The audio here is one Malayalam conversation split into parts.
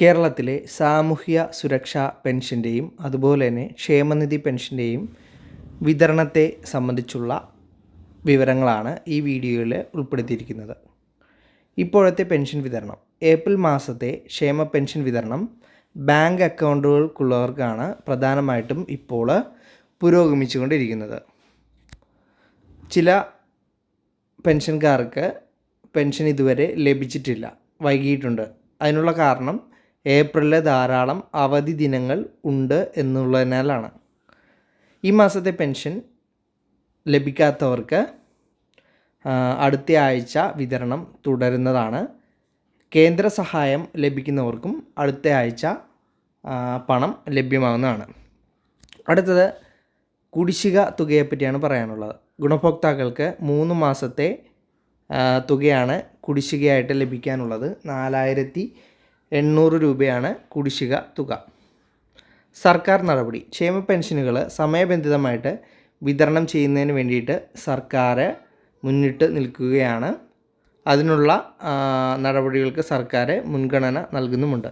കേരളത്തിലെ സാമൂഹ്യ സുരക്ഷാ പെൻഷന്റെയും അതുപോലെ തന്നെ ക്ഷേമനിധി പെൻഷന്റെയും വിതരണത്തെ സംബന്ധിച്ചുള്ള വിവരങ്ങളാണ് ഈ വീഡിയോയിൽ ഉൾപ്പെടുത്തിയിരിക്കുന്നത്. ഇപ്പോഴത്തെ പെൻഷൻ വിതരണം. ഏപ്രിൽ മാസത്തെ ക്ഷേമ പെൻഷൻ വിതരണം ബാങ്ക് അക്കൗണ്ടുകൾക്കുള്ളവർക്കാണ് പ്രധാനമായിട്ടും ഇപ്പോൾ പുരോഗമിച്ചുകൊണ്ടിരിക്കുന്നത്. ചില പെൻഷൻകാർക്ക് പെൻഷൻ ഇതുവരെ ലഭിച്ചിട്ടില്ല വൈകിയിട്ടുണ്ട്. അതിനുള്ള കാരണം ഏപ്രിലിൽ ധാരാളം അവധി ദിനങ്ങൾ ഉണ്ട് എന്നുള്ളതിനാലാണ്. ഈ മാസത്തെ പെൻഷൻ ലഭിക്കാത്തവർക്ക് അടുത്ത ആഴ്ച വിതരണം തുടരുന്നതാണ്. കേന്ദ്ര സഹായം ലഭിക്കുന്നവർക്കും അടുത്ത ആഴ്ച പണം ലഭ്യമാകുന്നതാണ് അടുത്തത് കുടിശ്ശിക തുകയെപ്പറ്റിയാണ് പറയാനുള്ളത്. ഗുണഭോക്താക്കൾക്ക് മൂന്ന് മാസത്തെ തുകയാണ് കുടിശ്ശികയായിട്ട് ലഭിക്കാനുള്ളത്. നാലായിരത്തി എണ്ണൂറ് രൂപയാണ് കുടിശ്ശിക തുക. സർക്കാർ നടപടി. ക്ഷേമ പെൻഷനുകൾ സമയബന്ധിതമായിട്ട് വിതരണം ചെയ്യുന്നതിന് വേണ്ടിയിട്ട് സർക്കാർ മുന്നിട്ട് നിൽക്കുകയാണ്. അതിനുള്ള നടപടികൾക്ക് സർക്കാർ മുൻഗണന നൽകുന്നുമുണ്ട്.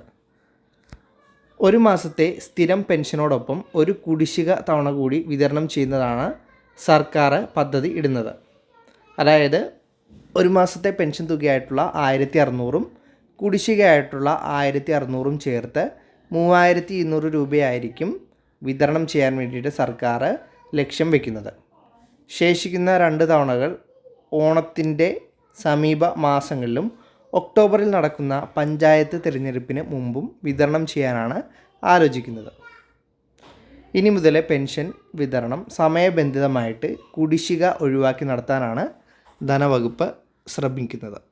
ഒരു മാസത്തെ സ്ഥിരം പെൻഷനോടൊപ്പം ഒരു കുടിശ്ശിക തവണ കൂടി വിതരണം ചെയ്യുന്നതാണ് സർക്കാർ പദ്ധതി ഇടുന്നത്. അതായത് ഒരു മാസത്തെ പെൻഷൻ തുകയായിട്ടുള്ള ആയിരത്തി അറുന്നൂറും കുടിശ്ശികയായിട്ടുള്ള ആയിരത്തി അറുന്നൂറും ചേർത്ത് മൂവായിരത്തി ഇരുന്നൂറ് രൂപയായിരിക്കും വിതരണം ചെയ്യാൻ വേണ്ടിയിട്ട് സർക്കാർ ലക്ഷ്യം വയ്ക്കുന്നത് ശേഷിക്കുന്ന രണ്ട് തവണകൾ ഓണത്തിന്റെ സമീപ മാസങ്ങളിലും ഒക്ടോബറിൽ നടക്കുന്ന പഞ്ചായത്ത് തിരഞ്ഞെടുപ്പിന് മുമ്പും വിതരണം ചെയ്യാനാണ് ആലോചിക്കുന്നത്. ഇനി മുതൽ പെൻഷൻ വിതരണം സമയബന്ധിതമായിട്ട് കുടിശ്ശിക ഒഴിവാക്കി നടത്താനാണ് ധനവകുപ്പ് ശ്രമിക്കുന്നത്.